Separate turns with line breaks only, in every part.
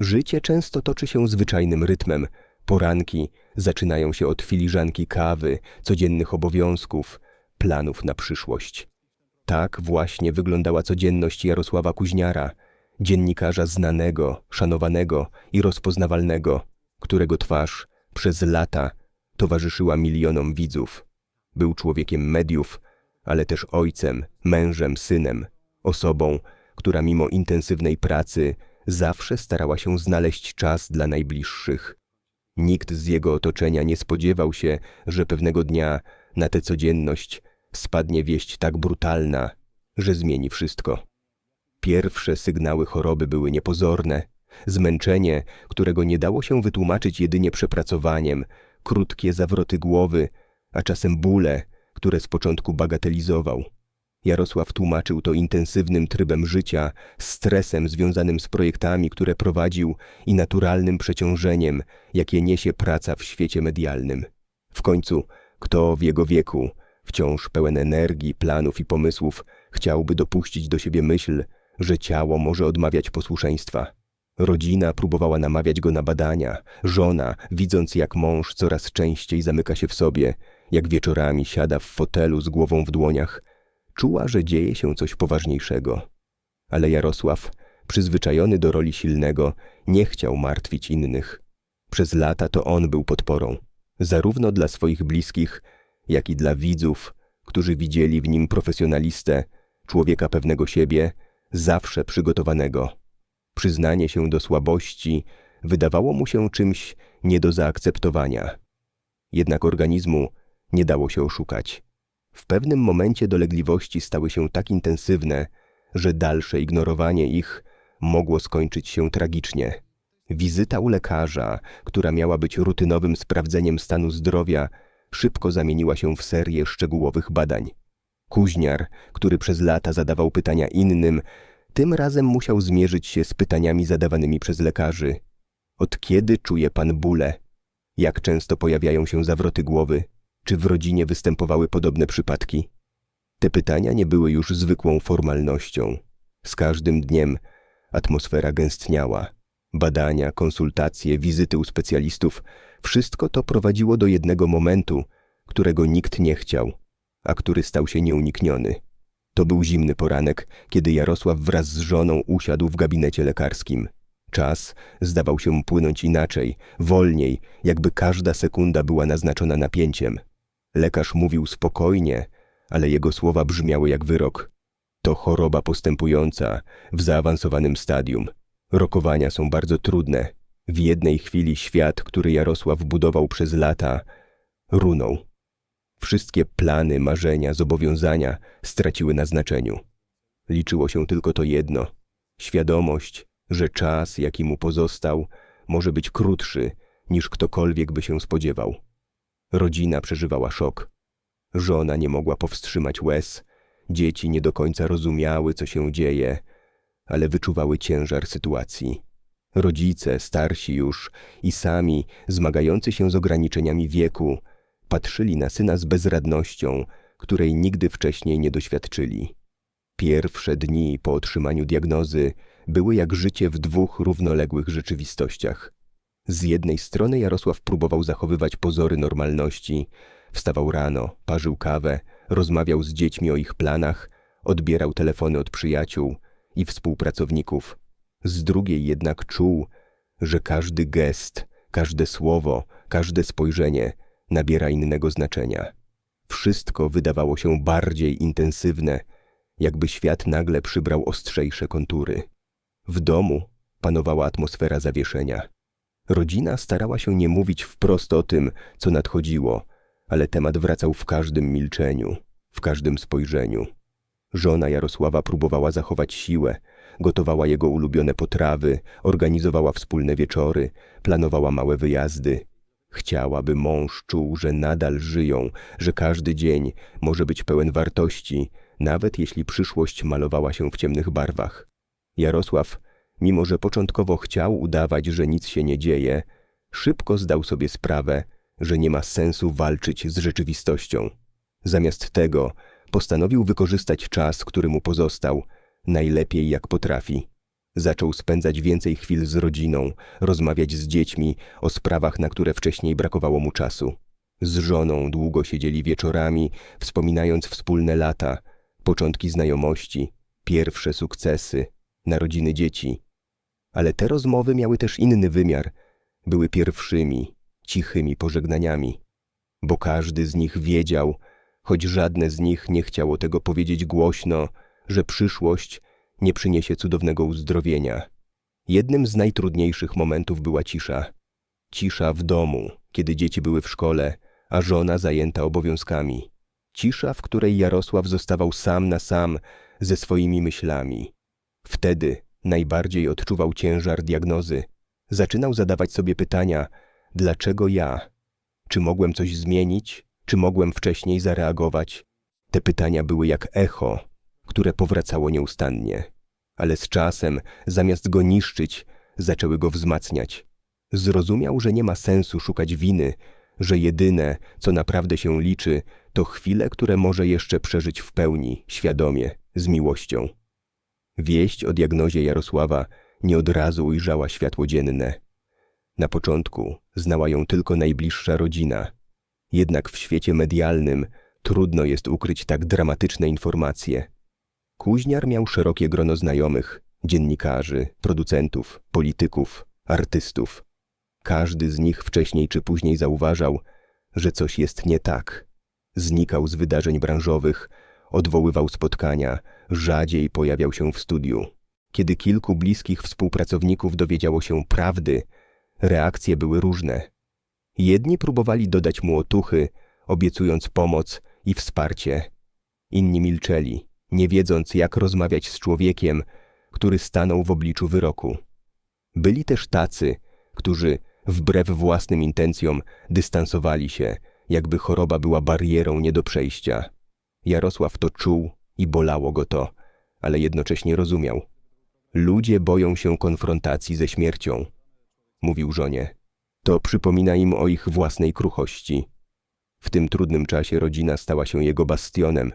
Życie często toczy się zwyczajnym rytmem. Poranki zaczynają się od filiżanki kawy, codziennych obowiązków, planów na przyszłość. Tak właśnie wyglądała codzienność Jarosława Kuźniara, dziennikarza znanego, szanowanego i rozpoznawalnego, którego twarz przez lata towarzyszyła milionom widzów. Był człowiekiem mediów, ale też ojcem, mężem, synem, osobą, która mimo intensywnej pracy zawsze starała się znaleźć czas dla najbliższych. Nikt z jego otoczenia nie spodziewał się, że pewnego dnia na tę codzienność spadnie wieść tak brutalna, że zmieni wszystko. Pierwsze sygnały choroby były niepozorne. Zmęczenie, którego nie dało się wytłumaczyć jedynie przepracowaniem, krótkie zawroty głowy, a czasem bóle, które z początku bagatelizował. Jarosław tłumaczył to intensywnym trybem życia, stresem związanym z projektami, które prowadził i naturalnym przeciążeniem, jakie niesie praca w świecie medialnym. W końcu, kto w jego wieku, wciąż pełen energii, planów i pomysłów, chciałby dopuścić do siebie myśl, że ciało może odmawiać posłuszeństwa. Rodzina próbowała namawiać go na badania. Żona, widząc jak mąż coraz częściej zamyka się w sobie, jak wieczorami siada w fotelu z głową w dłoniach, czuła, że dzieje się coś poważniejszego. Ale Jarosław, przyzwyczajony do roli silnego, nie chciał martwić innych. Przez lata to on był podporą, zarówno dla swoich bliskich, jak i dla widzów, którzy widzieli w nim profesjonalistę, człowieka pewnego siebie, zawsze przygotowanego. Przyznanie się do słabości wydawało mu się czymś nie do zaakceptowania. Jednak organizmu nie dało się oszukać. W pewnym momencie dolegliwości stały się tak intensywne, że dalsze ignorowanie ich mogło skończyć się tragicznie. Wizyta u lekarza, która miała być rutynowym sprawdzeniem stanu zdrowia, szybko zamieniła się w serię szczegółowych badań. Kuźniar, który przez lata zadawał pytania innym, tym razem musiał zmierzyć się z pytaniami zadawanymi przez lekarzy. Od kiedy czuje pan bóle? Jak często pojawiają się zawroty głowy? Czy w rodzinie występowały podobne przypadki? Te pytania nie były już zwykłą formalnością. Z każdym dniem atmosfera gęstniała. Badania, konsultacje, wizyty u specjalistów wszystko to prowadziło do jednego momentu, którego nikt nie chciał, a który stał się nieunikniony. To był zimny poranek, kiedy Jarosław wraz z żoną usiadł w gabinecie lekarskim. Czas zdawał się płynąć inaczej, wolniej, jakby każda sekunda była naznaczona napięciem. Lekarz mówił spokojnie, ale jego słowa brzmiały jak wyrok. To choroba postępująca, w zaawansowanym stadium. Rokowania są bardzo trudne. W jednej chwili świat, który Jarosław budował przez lata, runął. Wszystkie plany, marzenia, zobowiązania straciły na znaczeniu. Liczyło się tylko to jedno świadomość, że czas, jaki mu pozostał, może być krótszy niż ktokolwiek by się spodziewał. Rodzina przeżywała szok. Żona nie mogła powstrzymać łez, dzieci nie do końca rozumiały, co się dzieje, ale wyczuwały ciężar sytuacji. Rodzice, starsi już i sami, zmagający się z ograniczeniami wieku, patrzyli na syna z bezradnością, której nigdy wcześniej nie doświadczyli. Pierwsze dni po otrzymaniu diagnozy były jak życie w dwóch równoległych rzeczywistościach. Z jednej strony Jarosław próbował zachowywać pozory normalności, wstawał rano, parzył kawę, rozmawiał z dziećmi o ich planach, odbierał telefony od przyjaciół i współpracowników. Z drugiej jednak czuł, że każdy gest, każde słowo, każde spojrzenie nabiera innego znaczenia. Wszystko wydawało się bardziej intensywne, jakby świat nagle przybrał ostrzejsze kontury. W domu panowała atmosfera zawieszenia. Rodzina starała się nie mówić wprost o tym, co nadchodziło, ale temat wracał w każdym milczeniu, w każdym spojrzeniu. Żona Jarosława próbowała zachować siłę, gotowała jego ulubione potrawy, organizowała wspólne wieczory, planowała małe wyjazdy. Chciała, by mąż czuł, że nadal żyją, że każdy dzień może być pełen wartości, nawet jeśli przyszłość malowała się w ciemnych barwach. Jarosław mimo że początkowo chciał udawać, że nic się nie dzieje, szybko zdał sobie sprawę, że nie ma sensu walczyć z rzeczywistością. Zamiast tego postanowił wykorzystać czas, który mu pozostał, najlepiej jak potrafi. Zaczął spędzać więcej chwil z rodziną, rozmawiać z dziećmi o sprawach, na które wcześniej brakowało mu czasu. Z żoną długo siedzieli wieczorami, wspominając wspólne lata, początki znajomości, pierwsze sukcesy, narodziny dzieci. Ale te rozmowy miały też inny wymiar. Były pierwszymi, cichymi pożegnaniami. Bo każdy z nich wiedział, choć żadne z nich nie chciało tego powiedzieć głośno, że przyszłość nie przyniesie cudownego uzdrowienia. Jednym z najtrudniejszych momentów była cisza. Cisza w domu, kiedy dzieci były w szkole, a żona zajęta obowiązkami. Cisza, w której Jarosław zostawał sam na sam ze swoimi myślami. Wtedy najbardziej odczuwał ciężar diagnozy. Zaczynał zadawać sobie pytania: dlaczego ja? Czy mogłem coś zmienić? Czy mogłem wcześniej zareagować? Te pytania były jak echo, które powracało nieustannie. Ale z czasem, zamiast go niszczyć, zaczęły go wzmacniać. Zrozumiał, że nie ma sensu szukać winy, że jedyne, co naprawdę się liczy, to chwile, które może jeszcze przeżyć w pełni, świadomie, z miłością. Wieść o diagnozie Jarosława nie od razu ujrzała światło dzienne. Na początku znała ją tylko najbliższa rodzina. Jednak w świecie medialnym trudno jest ukryć tak dramatyczne informacje. Kuźniar miał szerokie grono znajomych, dziennikarzy, producentów, polityków, artystów. Każdy z nich wcześniej czy później zauważał, że coś jest nie tak. Znikał z wydarzeń branżowych, odwoływał spotkania, rzadziej pojawiał się w studiu. Kiedy kilku bliskich współpracowników dowiedziało się prawdy, reakcje były różne. Jedni próbowali dodać mu otuchy, obiecując pomoc i wsparcie. Inni milczeli, nie wiedząc, jak rozmawiać z człowiekiem, który stanął w obliczu wyroku. Byli też tacy, którzy wbrew własnym intencjom dystansowali się, jakby choroba była barierą nie do przejścia. Jarosław to czuł i bolało go to, ale jednocześnie rozumiał. Ludzie boją się konfrontacji ze śmiercią, mówił żonie. To przypomina im o ich własnej kruchości. W tym trudnym czasie rodzina stała się jego bastionem.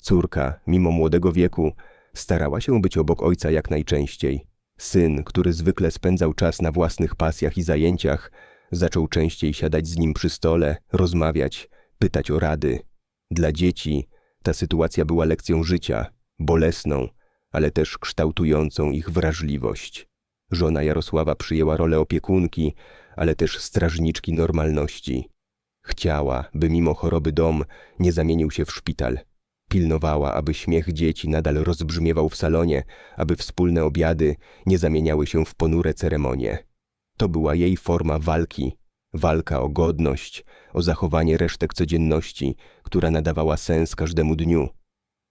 Córka, mimo młodego wieku, starała się być obok ojca jak najczęściej. Syn, który zwykle spędzał czas na własnych pasjach i zajęciach, zaczął częściej siadać z nim przy stole, rozmawiać, pytać o rady. Dla dzieci ta sytuacja była lekcją życia, bolesną, ale też kształtującą ich wrażliwość. Żona Jarosława przyjęła rolę opiekunki, ale też strażniczki normalności. Chciała, by mimo choroby dom nie zamienił się w szpital. Pilnowała, aby śmiech dzieci nadal rozbrzmiewał w salonie, aby wspólne obiady nie zamieniały się w ponure ceremonie. To była jej forma walki, walka o godność, o zachowanie resztek codzienności, która nadawała sens każdemu dniu.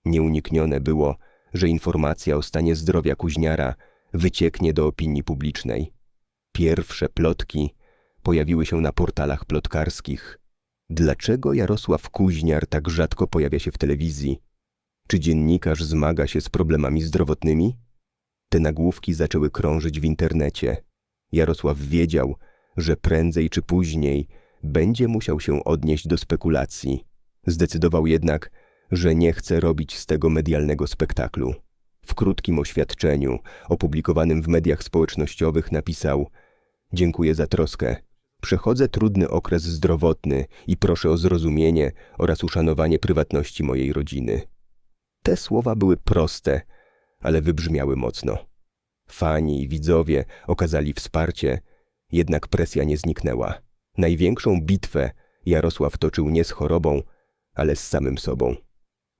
Nieuniknione było, że informacja o stanie zdrowia kuźniara wycieknie do opinii publicznej. Pierwsze plotki pojawiły się na portalach plotkarskich. Dlaczego Jarosław Kuźniar tak rzadko pojawia się w telewizji? Czy dziennikarz zmaga się z problemami zdrowotnymi? Te nagłówki zaczęły krążyć w internecie. Jarosław wiedział, że prędzej czy później będzie musiał się odnieść do spekulacji. Zdecydował jednak, że nie chce robić z tego medialnego spektaklu. W krótkim oświadczeniu, opublikowanym w mediach społecznościowych, napisał: Dziękuję za troskę. Przechodzę trudny okres zdrowotny i proszę o zrozumienie oraz uszanowanie prywatności mojej rodziny. Te słowa były proste, ale wybrzmiały mocno. Fani i widzowie okazali wsparcie, jednak presja nie zniknęła. Największą bitwę Jarosław toczył nie z chorobą, ale z samym sobą.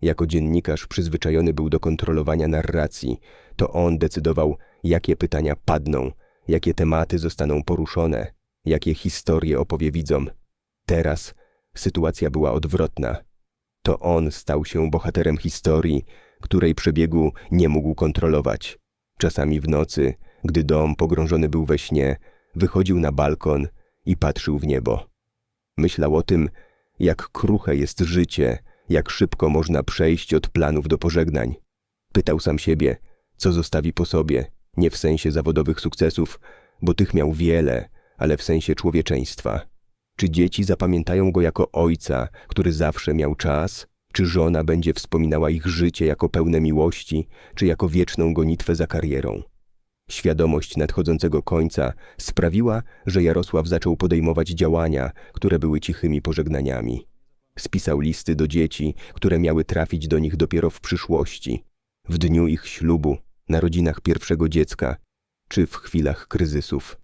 Jako dziennikarz przyzwyczajony był do kontrolowania narracji, to on decydował, jakie pytania padną, jakie tematy zostaną poruszone, jakie historie opowie widzom. Teraz sytuacja była odwrotna. To on stał się bohaterem historii, której przebiegu nie mógł kontrolować. Czasami w nocy, gdy dom pogrążony był we śnie, wychodził na balkon i patrzył w niebo. Myślał o tym, jak kruche jest życie, jak szybko można przejść od planów do pożegnań. Pytał sam siebie, co zostawi po sobie, nie w sensie zawodowych sukcesów, bo tych miał wiele, ale w sensie człowieczeństwa. Czy dzieci zapamiętają go jako ojca, który zawsze miał czas? Czy żona będzie wspominała ich życie jako pełne miłości, czy jako wieczną gonitwę za karierą? Świadomość nadchodzącego końca sprawiła, że Jarosław zaczął podejmować działania, które były cichymi pożegnaniami. Spisał listy do dzieci, które miały trafić do nich dopiero w przyszłości, w dniu ich ślubu, narodzinach pierwszego dziecka, czy w chwilach kryzysów.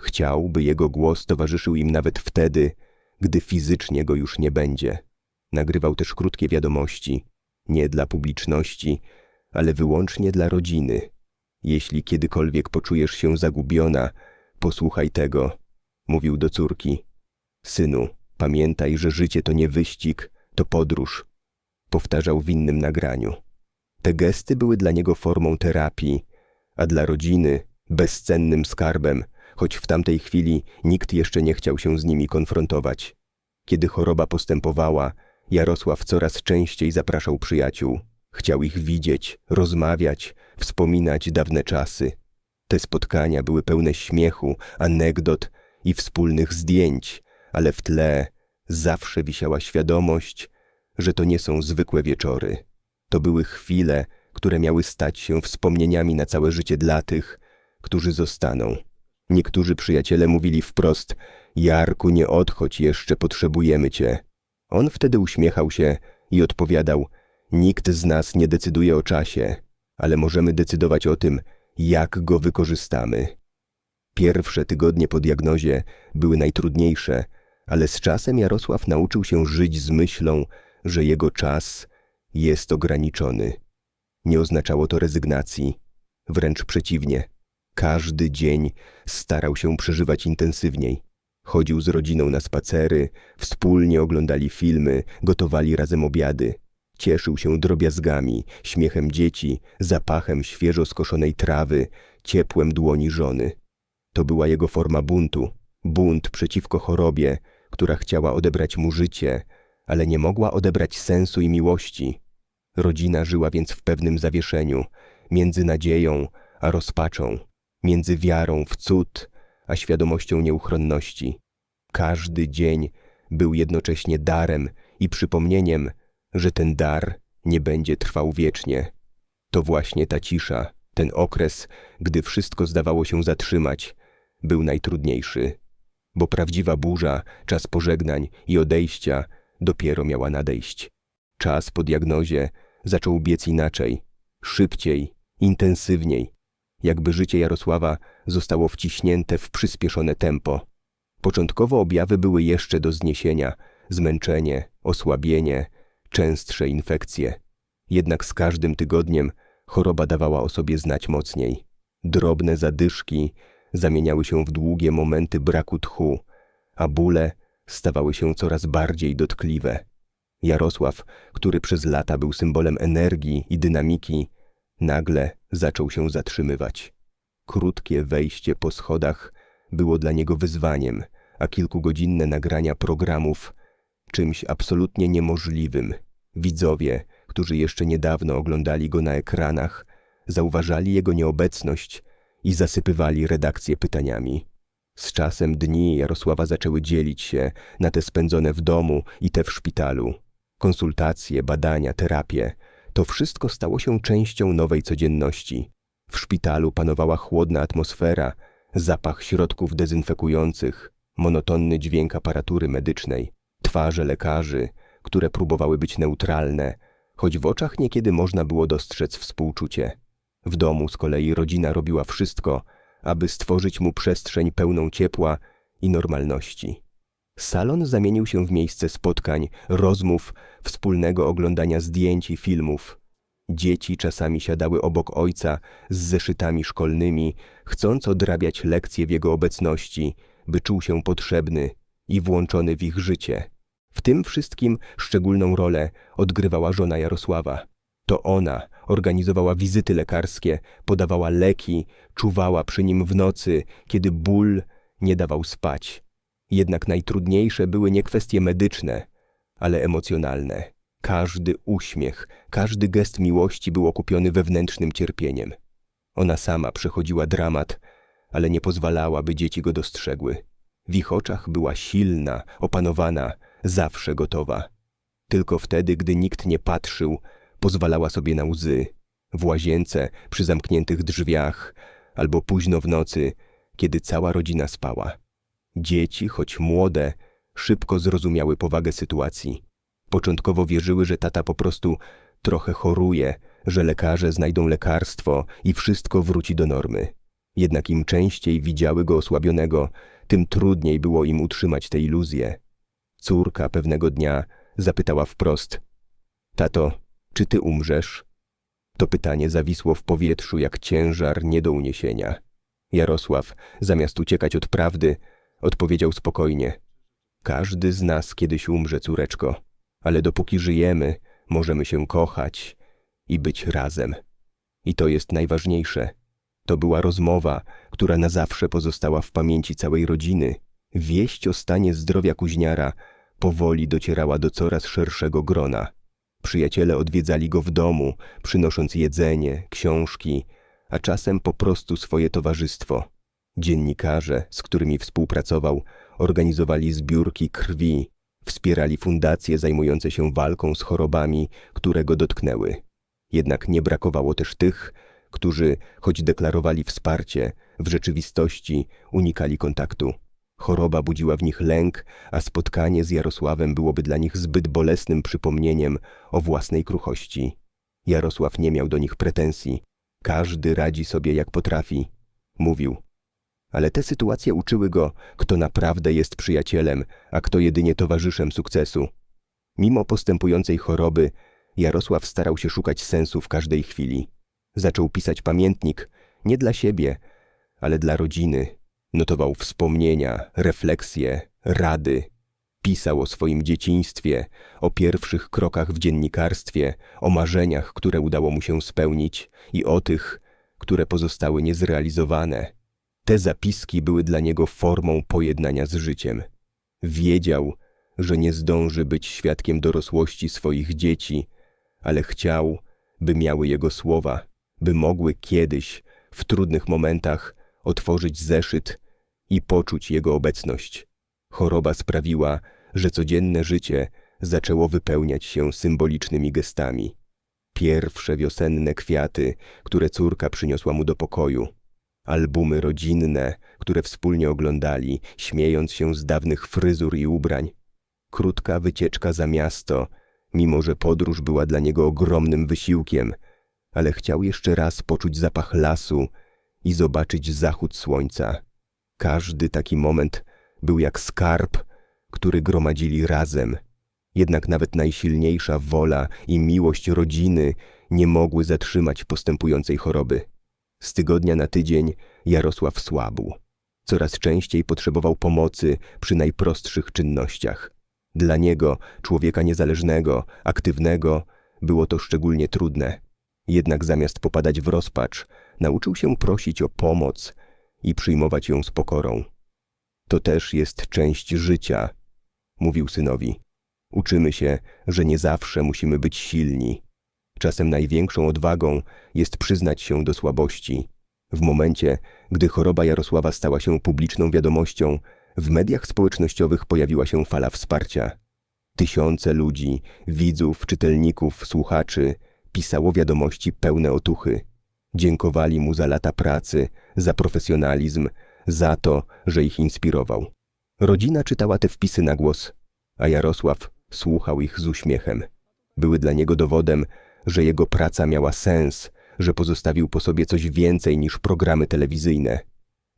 Chciał, by jego głos towarzyszył im nawet wtedy, gdy fizycznie go już nie będzie. Nagrywał też krótkie wiadomości, nie dla publiczności, ale wyłącznie dla rodziny. Jeśli kiedykolwiek poczujesz się zagubiona, posłuchaj tego, mówił do córki. Synu, pamiętaj, że życie to nie wyścig, to podróż. Powtarzał w innym nagraniu. Te gesty były dla niego formą terapii, a dla rodziny bezcennym skarbem, choć w tamtej chwili nikt jeszcze nie chciał się z nimi konfrontować. Kiedy choroba postępowała, Jarosław coraz częściej zapraszał przyjaciół. Chciał ich widzieć, rozmawiać, wspominać dawne czasy. Te spotkania były pełne śmiechu, anegdot i wspólnych zdjęć, ale w tle zawsze wisiała świadomość, że to nie są zwykłe wieczory. To były chwile, które miały stać się wspomnieniami na całe życie dla tych, którzy zostaną. Niektórzy przyjaciele mówili wprost: Jarku, nie odchodź, jeszcze potrzebujemy cię. On wtedy uśmiechał się i odpowiadał: Nikt z nas nie decyduje o czasie, ale możemy decydować o tym, jak go wykorzystamy. Pierwsze tygodnie po diagnozie były najtrudniejsze, ale z czasem Jarosław nauczył się żyć z myślą, że jego czas jest ograniczony. Nie oznaczało to rezygnacji, wręcz przeciwnie. Każdy dzień starał się przeżywać intensywniej. Chodził z rodziną na spacery, wspólnie oglądali filmy, gotowali razem obiady. Cieszył się drobiazgami, śmiechem dzieci, zapachem świeżo skoszonej trawy, ciepłem dłoni żony. To była jego forma buntu. Bunt przeciwko chorobie, która chciała odebrać mu życie, ale nie mogła odebrać sensu i miłości. Rodzina żyła więc w pewnym zawieszeniu, między nadzieją a rozpaczą, między wiarą w cud a świadomością nieuchronności. Każdy dzień był jednocześnie darem i przypomnieniem, że ten dar nie będzie trwał wiecznie. To właśnie ta cisza, ten okres, gdy wszystko zdawało się zatrzymać, był najtrudniejszy, bo prawdziwa burza, czas pożegnań i odejścia dopiero miała nadejść. Czas po diagnozie zaczął biec inaczej, szybciej, intensywniej, jakby życie Jarosława zostało wciśnięte w przyspieszone tempo. Początkowo objawy były jeszcze do zniesienia, zmęczenie, osłabienie, częstsze infekcje. Jednak z każdym tygodniem choroba dawała o sobie znać mocniej. Drobne zadyszki zamieniały się w długie momenty braku tchu, a bóle stawały się coraz bardziej dotkliwe. Jarosław, który przez lata był symbolem energii i dynamiki, nagle zaczął się zatrzymywać. Krótkie wejście po schodach było dla niego wyzwaniem, a kilkugodzinne nagrania programów czymś absolutnie niemożliwym. Widzowie, którzy jeszcze niedawno oglądali go na ekranach, zauważali jego nieobecność i zasypywali redakcję pytaniami. Z czasem dni Jarosława zaczęły dzielić się na te spędzone w domu i te w szpitalu. Konsultacje, badania, terapie to wszystko stało się częścią nowej codzienności. W szpitalu panowała chłodna atmosfera, zapach środków dezynfekujących, monotonny dźwięk aparatury medycznej, twarze lekarzy, które próbowały być neutralne, choć w oczach niekiedy można było dostrzec współczucie. W domu z kolei rodzina robiła wszystko, aby stworzyć mu przestrzeń pełną ciepła i normalności. Salon zamienił się w miejsce spotkań, rozmów, wspólnego oglądania zdjęć i filmów. Dzieci czasami siadały obok ojca z zeszytami szkolnymi, chcąc odrabiać lekcje w jego obecności, by czuł się potrzebny i włączony w ich życie. W tym wszystkim szczególną rolę odgrywała żona Jarosława. To ona organizowała wizyty lekarskie, podawała leki, czuwała przy nim w nocy, kiedy ból nie dawał spać. Jednak najtrudniejsze były nie kwestie medyczne, ale emocjonalne. Każdy uśmiech, każdy gest miłości był okupiony wewnętrznym cierpieniem. Ona sama przechodziła dramat, ale nie pozwalała, by dzieci go dostrzegły. W ich oczach była silna, opanowana, zawsze gotowa. Tylko wtedy, gdy nikt nie patrzył, pozwalała sobie na łzy. W łazience, przy zamkniętych drzwiach, albo późno w nocy, kiedy cała rodzina spała. Dzieci, choć młode, szybko zrozumiały powagę sytuacji. Początkowo wierzyły, że tata po prostu trochę choruje, że lekarze znajdą lekarstwo i wszystko wróci do normy. Jednak im częściej widziały go osłabionego, tym trudniej było im utrzymać tę iluzję. Córka pewnego dnia zapytała wprost: Tato, czy ty umrzesz? To pytanie zawisło w powietrzu jak ciężar nie do uniesienia. Jarosław, zamiast uciekać od prawdy, odpowiedział spokojnie: Każdy z nas kiedyś umrze, córeczko, ale dopóki żyjemy, możemy się kochać i być razem. I to jest najważniejsze. To była rozmowa, która na zawsze pozostała w pamięci całej rodziny. Wieść o stanie zdrowia kuźniara powoli docierała do coraz szerszego grona. Przyjaciele odwiedzali go w domu, przynosząc jedzenie, książki, a czasem po prostu swoje towarzystwo. Dziennikarze, z którymi współpracował, organizowali zbiórki krwi, wspierali fundacje zajmujące się walką z chorobami, które go dotknęły. Jednak nie brakowało też tych, którzy, choć deklarowali wsparcie, w rzeczywistości unikali kontaktu. Choroba budziła w nich lęk, a spotkanie z Jarosławem byłoby dla nich zbyt bolesnym przypomnieniem o własnej kruchości. Jarosław nie miał do nich pretensji. Każdy radzi sobie jak potrafi, mówił. Ale te sytuacje uczyły go, kto naprawdę jest przyjacielem, a kto jedynie towarzyszem sukcesu. Mimo postępującej choroby, Jarosław starał się szukać sensu w każdej chwili. Zaczął pisać pamiętnik nie dla siebie, ale dla rodziny. Notował wspomnienia, refleksje, rady. Pisał o swoim dzieciństwie, o pierwszych krokach w dziennikarstwie, o marzeniach, które udało mu się spełnić i o tych, które pozostały niezrealizowane. Te zapiski były dla niego formą pojednania z życiem. Wiedział, że nie zdąży być świadkiem dorosłości swoich dzieci, ale chciał, by miały jego słowa, by mogły kiedyś, w trudnych momentach, otworzyć zeszyt i poczuć jego obecność. Choroba sprawiła, że codzienne życie zaczęło wypełniać się symbolicznymi gestami. Pierwsze wiosenne kwiaty, które córka przyniosła mu do pokoju, albumy rodzinne, które wspólnie oglądali, śmiejąc się z dawnych fryzur i ubrań, krótka wycieczka za miasto, mimo że podróż była dla niego ogromnym wysiłkiem, ale chciał jeszcze raz poczuć zapach lasu i zobaczyć zachód słońca. Każdy taki moment był jak skarb, który gromadzili razem. Jednak nawet najsilniejsza wola i miłość rodziny nie mogły zatrzymać postępującej choroby. Z tygodnia na tydzień Jarosław słabł. Coraz częściej potrzebował pomocy przy najprostszych czynnościach. Dla niego, człowieka niezależnego, aktywnego, było to szczególnie trudne. Jednak zamiast popadać w rozpacz, nauczył się prosić o pomoc i przyjmować ją z pokorą. To też jest część życia, mówił synowi. Uczymy się, że nie zawsze musimy być silni. Czasem największą odwagą jest przyznać się do słabości. W momencie, gdy choroba Jarosława stała się publiczną wiadomością, w mediach społecznościowych pojawiła się fala wsparcia. Tysiące ludzi, widzów, czytelników, słuchaczy pisało wiadomości pełne otuchy. Dziękowali mu za lata pracy, za profesjonalizm, za to, że ich inspirował. Rodzina czytała te wpisy na głos, a Jarosław słuchał ich z uśmiechem. Były dla niego dowodem, że jego praca miała sens, że pozostawił po sobie coś więcej niż programy telewizyjne.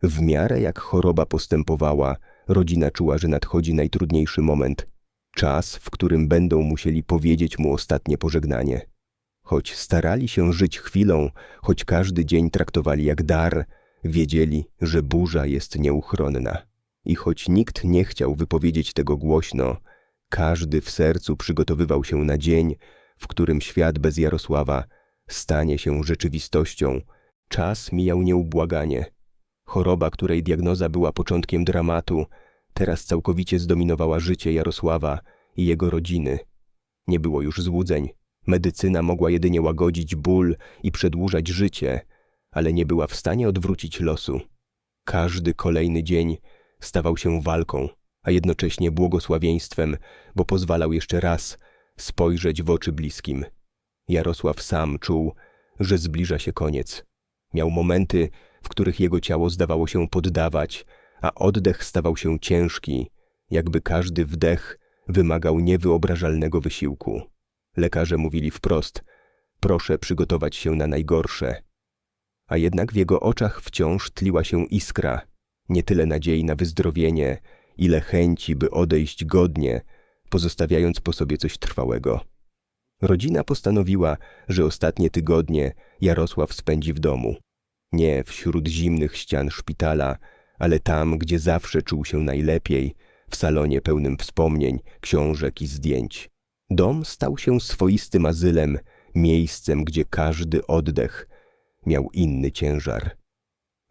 W miarę jak choroba postępowała, rodzina czuła, że nadchodzi najtrudniejszy moment czas, w którym będą musieli powiedzieć mu ostatnie pożegnanie. Choć starali się żyć chwilą, choć każdy dzień traktowali jak dar, wiedzieli, że burza jest nieuchronna. I choć nikt nie chciał wypowiedzieć tego głośno, każdy w sercu przygotowywał się na dzień, w którym świat bez Jarosława stanie się rzeczywistością. Czas mijał nieubłaganie. Choroba, której diagnoza była początkiem dramatu, teraz całkowicie zdominowała życie Jarosława i jego rodziny. Nie było już złudzeń. Medycyna mogła jedynie łagodzić ból i przedłużać życie, ale nie była w stanie odwrócić losu. Każdy kolejny dzień stawał się walką, a jednocześnie błogosławieństwem, bo pozwalał jeszcze raz spojrzeć w oczy bliskim. Jarosław sam czuł, że zbliża się koniec. Miał momenty, w których jego ciało zdawało się poddawać, a oddech stawał się ciężki, jakby każdy wdech wymagał niewyobrażalnego wysiłku. Lekarze mówili wprost: Proszę przygotować się na najgorsze. A jednak w jego oczach wciąż tliła się iskra, nie tyle nadziei na wyzdrowienie, ile chęci, by odejść godnie, pozostawiając po sobie coś trwałego. Rodzina postanowiła, że ostatnie tygodnie Jarosław spędzi w domu. Nie wśród zimnych ścian szpitala, ale tam, gdzie zawsze czuł się najlepiej, w salonie pełnym wspomnień, książek i zdjęć. Dom stał się swoistym azylem, miejscem, gdzie każdy oddech miał inny ciężar.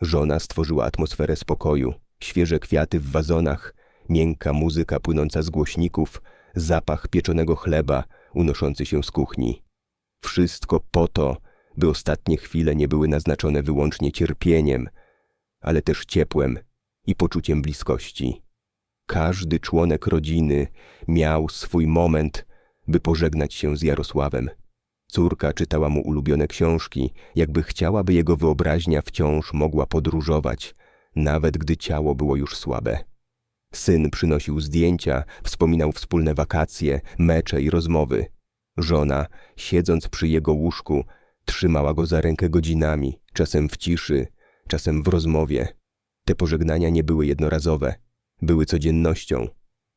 Żona stworzyła atmosferę spokoju, świeże kwiaty w wazonach, miękka muzyka płynąca z głośników, zapach pieczonego chleba unoszący się z kuchni. Wszystko po to, by ostatnie chwile nie były naznaczone wyłącznie cierpieniem, ale też ciepłem i poczuciem bliskości. Każdy członek rodziny miał swój moment, by pożegnać się z Jarosławem. Córka czytała mu ulubione książki, jakby chciała, by jego wyobraźnia wciąż mogła podróżować, nawet gdy ciało było już słabe. Syn przynosił zdjęcia, wspominał wspólne wakacje, mecze i rozmowy. Żona, siedząc przy jego łóżku, trzymała go za rękę godzinami, czasem w ciszy, czasem w rozmowie. Te pożegnania nie były jednorazowe, były codziennością.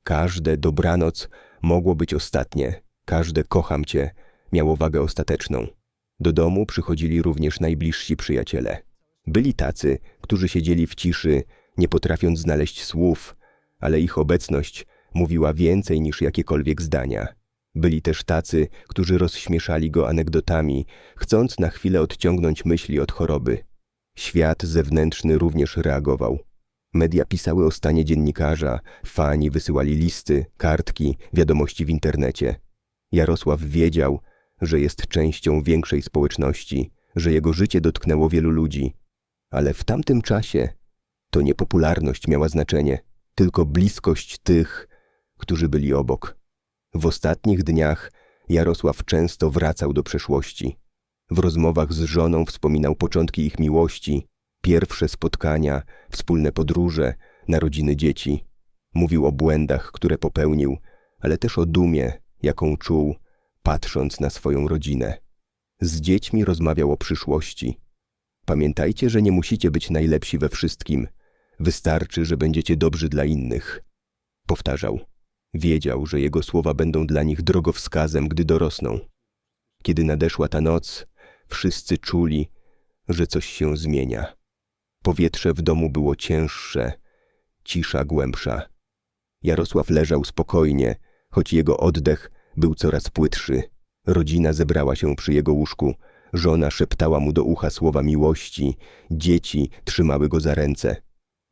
Każde dobranoc mogło być ostatnie, każde kocham cię miało wagę ostateczną. Do domu przychodzili również najbliżsi przyjaciele. Byli tacy, którzy siedzieli w ciszy, nie potrafiąc znaleźć słów, ale ich obecność mówiła więcej niż jakiekolwiek zdania. Byli też tacy, którzy rozśmieszali go anegdotami, chcąc na chwilę odciągnąć myśli od choroby. Świat zewnętrzny również reagował. Media pisały o stanie dziennikarza, fani wysyłali listy, kartki, wiadomości w internecie. Jarosław wiedział, że jest częścią większej społeczności, że jego życie dotknęło wielu ludzi. Ale w tamtym czasie to nie popularność miała znaczenie, tylko bliskość tych, którzy byli obok. W ostatnich dniach Jarosław często wracał do przeszłości. W rozmowach z żoną wspominał początki ich miłości, pierwsze spotkania, wspólne podróże, narodziny dzieci. Mówił o błędach, które popełnił, ale też o dumie, jaką czuł, patrząc na swoją rodzinę. Z dziećmi rozmawiał o przyszłości. Pamiętajcie, że nie musicie być najlepsi we wszystkim. Wystarczy, że będziecie dobrzy dla innych. Powtarzał. Wiedział, że jego słowa będą dla nich drogowskazem, gdy dorosną. Kiedy nadeszła ta noc, wszyscy czuli, że coś się zmienia. Powietrze w domu było cięższe, cisza głębsza. Jarosław leżał spokojnie, choć jego oddech był coraz płytszy. Rodzina zebrała się przy jego łóżku. Żona szeptała mu do ucha słowa miłości, dzieci trzymały go za ręce.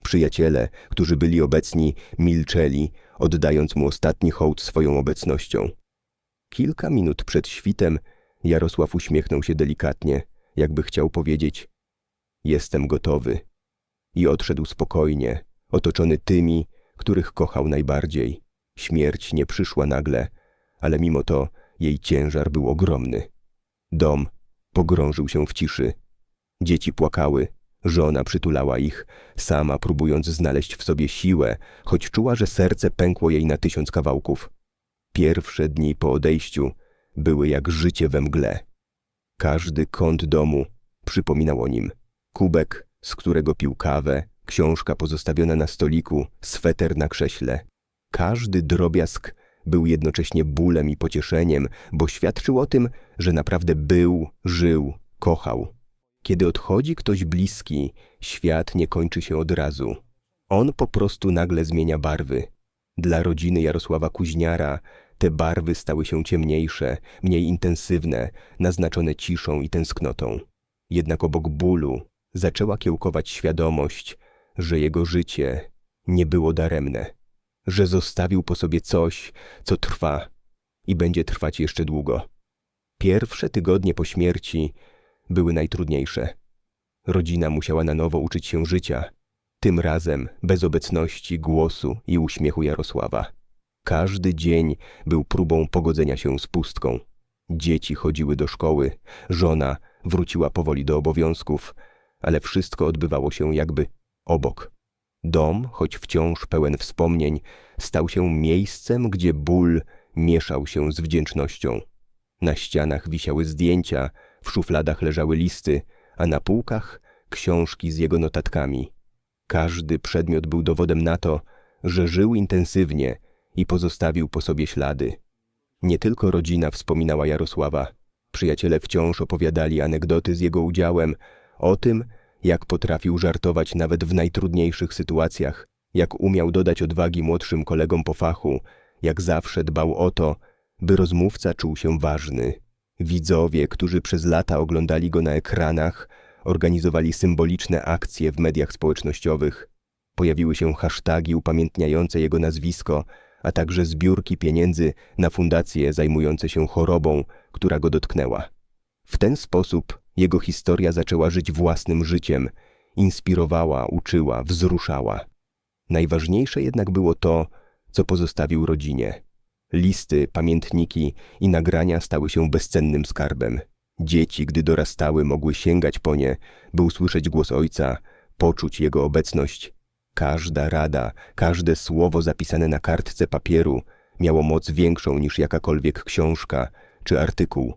Przyjaciele, którzy byli obecni, milczeli, oddając mu ostatni hołd swoją obecnością. Kilka minut przed świtem Jarosław uśmiechnął się delikatnie, jakby chciał powiedzieć Jestem gotowy. I odszedł spokojnie, otoczony tymi, których kochał najbardziej. Śmierć nie przyszła nagle, ale mimo to jej ciężar był ogromny. Dom pogrążył się w ciszy. Dzieci płakały, żona przytulała ich, sama próbując znaleźć w sobie siłę, choć czuła, że serce pękło jej na tysiąc kawałków. Pierwsze dni po odejściu były jak życie we mgle. Każdy kąt domu przypominał o nim. Kubek, z którego pił kawę, książka pozostawiona na stoliku, sweter na krześle. Każdy drobiazg był jednocześnie bólem i pocieszeniem, bo świadczył o tym, że naprawdę był, żył, kochał. Kiedy odchodzi ktoś bliski, świat nie kończy się od razu. On po prostu nagle zmienia barwy. Dla rodziny Jarosława Kuźniara te barwy stały się ciemniejsze, mniej intensywne, naznaczone ciszą i tęsknotą. Jednak obok bólu zaczęła kiełkować świadomość, że jego życie nie było daremne że zostawił po sobie coś, co trwa i będzie trwać jeszcze długo. Pierwsze tygodnie po śmierci były najtrudniejsze. Rodzina musiała na nowo uczyć się życia, tym razem bez obecności, głosu i uśmiechu Jarosława. Każdy dzień był próbą pogodzenia się z pustką. Dzieci chodziły do szkoły, żona wróciła powoli do obowiązków, ale wszystko odbywało się jakby obok. Dom, choć wciąż pełen wspomnień, stał się miejscem, gdzie ból mieszał się z wdzięcznością. Na ścianach wisiały zdjęcia, w szufladach leżały listy, a na półkach książki z jego notatkami. Każdy przedmiot był dowodem na to, że żył intensywnie i pozostawił po sobie ślady. Nie tylko rodzina wspominała Jarosława. Przyjaciele wciąż opowiadali anegdoty z jego udziałem, o tym, jak potrafił żartować nawet w najtrudniejszych sytuacjach, jak umiał dodać odwagi młodszym kolegom po fachu, jak zawsze dbał o to, by rozmówca czuł się ważny. Widzowie, którzy przez lata oglądali go na ekranach, organizowali symboliczne akcje w mediach społecznościowych. Pojawiły się hasztagi upamiętniające jego nazwisko, a także zbiórki pieniędzy na fundacje zajmujące się chorobą, która go dotknęła. W ten sposób jego historia zaczęła żyć własnym życiem, inspirowała, uczyła, wzruszała. Najważniejsze jednak było to, co pozostawił rodzinie. Listy, pamiętniki i nagrania stały się bezcennym skarbem. Dzieci, gdy dorastały, mogły sięgać po nie, by usłyszeć głos ojca, poczuć jego obecność. Każda rada, każde słowo zapisane na kartce papieru miało moc większą niż jakakolwiek książka czy artykuł.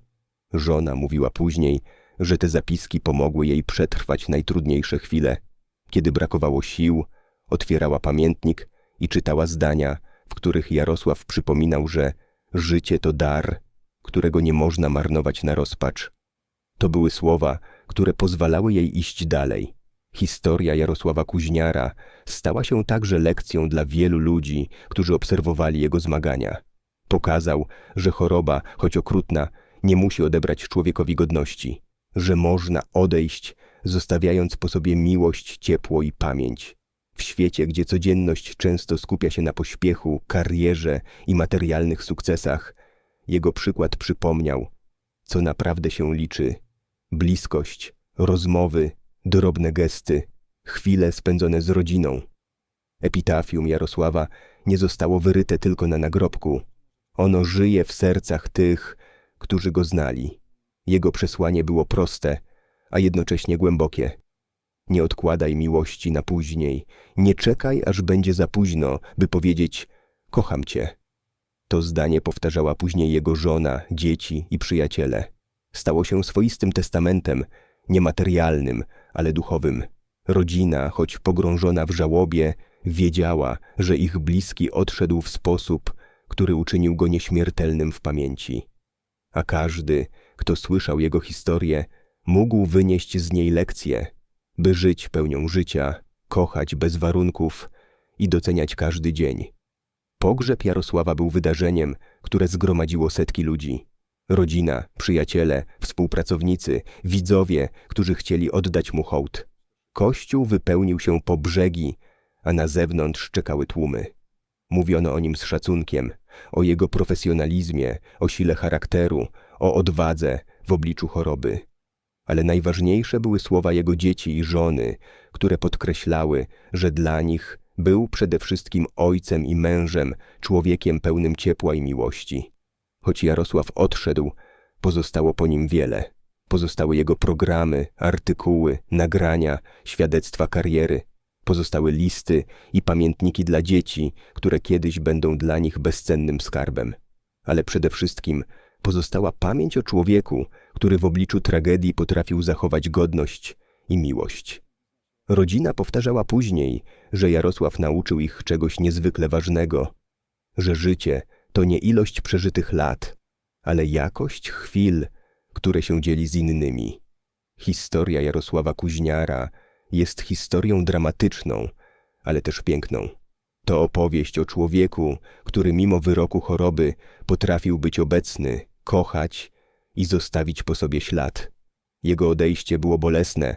Żona mówiła później, że te zapiski pomogły jej przetrwać najtrudniejsze chwile. Kiedy brakowało sił, otwierała pamiętnik i czytała zdania, w których Jarosław przypominał, że życie to dar, którego nie można marnować na rozpacz. To były słowa, które pozwalały jej iść dalej. Historia Jarosława Kuźniara stała się także lekcją dla wielu ludzi, którzy obserwowali jego zmagania. Pokazał, że choroba, choć okrutna, nie musi odebrać człowiekowi godności, że można odejść, zostawiając po sobie miłość, ciepło i pamięć. W świecie, gdzie codzienność często skupia się na pośpiechu, karierze i materialnych sukcesach, jego przykład przypomniał, co naprawdę się liczy: bliskość, rozmowy, drobne gesty, chwile spędzone z rodziną. Epitafium Jarosława nie zostało wyryte tylko na nagrobku. Ono żyje w sercach tych, którzy go znali. Jego przesłanie było proste, a jednocześnie głębokie. Nie odkładaj miłości na później, nie czekaj, aż będzie za późno, by powiedzieć: Kocham cię. To zdanie powtarzała później jego żona, dzieci i przyjaciele. Stało się swoistym testamentem, niematerialnym, ale duchowym. Rodzina, choć pogrążona w żałobie, wiedziała, że ich bliski odszedł w sposób, który uczynił go nieśmiertelnym w pamięci. A każdy, kto słyszał jego historię, mógł wynieść z niej lekcję, by żyć pełnią życia, kochać bez warunków i doceniać każdy dzień. Pogrzeb Jarosława był wydarzeniem, które zgromadziło setki ludzi. Rodzina, przyjaciele, współpracownicy, widzowie, którzy chcieli oddać mu hołd. Kościół wypełnił się po brzegi, a na zewnątrz czekały tłumy. Mówiono o nim z szacunkiem, o jego profesjonalizmie, o sile charakteru, o odwadze w obliczu choroby. Ale najważniejsze były słowa jego dzieci i żony, które podkreślały, że dla nich był przede wszystkim ojcem i mężem, człowiekiem pełnym ciepła i miłości. Choć Jarosław odszedł, pozostało po nim wiele. Pozostały jego programy, artykuły, nagrania, świadectwa kariery. Pozostały listy i pamiętniki dla dzieci, które kiedyś będą dla nich bezcennym skarbem. Ale przede wszystkim pozostała pamięć o człowieku, który w obliczu tragedii potrafił zachować godność i miłość. Rodzina powtarzała później, że Jarosław nauczył ich czegoś niezwykle ważnego, że życie to nie ilość przeżytych lat, ale jakość chwil, które się dzieli z innymi. Historia Jarosława Kuźniara jest historią dramatyczną, ale też piękną. To opowieść o człowieku, który mimo wyroku choroby potrafił być obecny, kochać i zostawić po sobie ślad. Jego odejście było bolesne,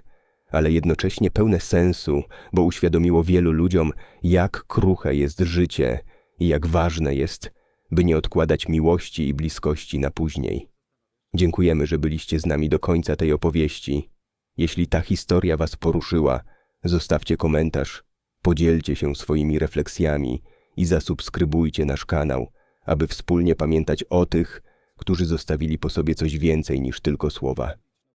ale jednocześnie pełne sensu, bo uświadomiło wielu ludziom, jak kruche jest życie i jak ważne jest, by nie odkładać miłości i bliskości na później. Dziękujemy, że byliście z nami do końca tej opowieści. Jeśli ta historia Was poruszyła, zostawcie komentarz, podzielcie się swoimi refleksjami i zasubskrybujcie nasz kanał, aby wspólnie pamiętać o tych, którzy zostawili po sobie coś więcej niż tylko słowa.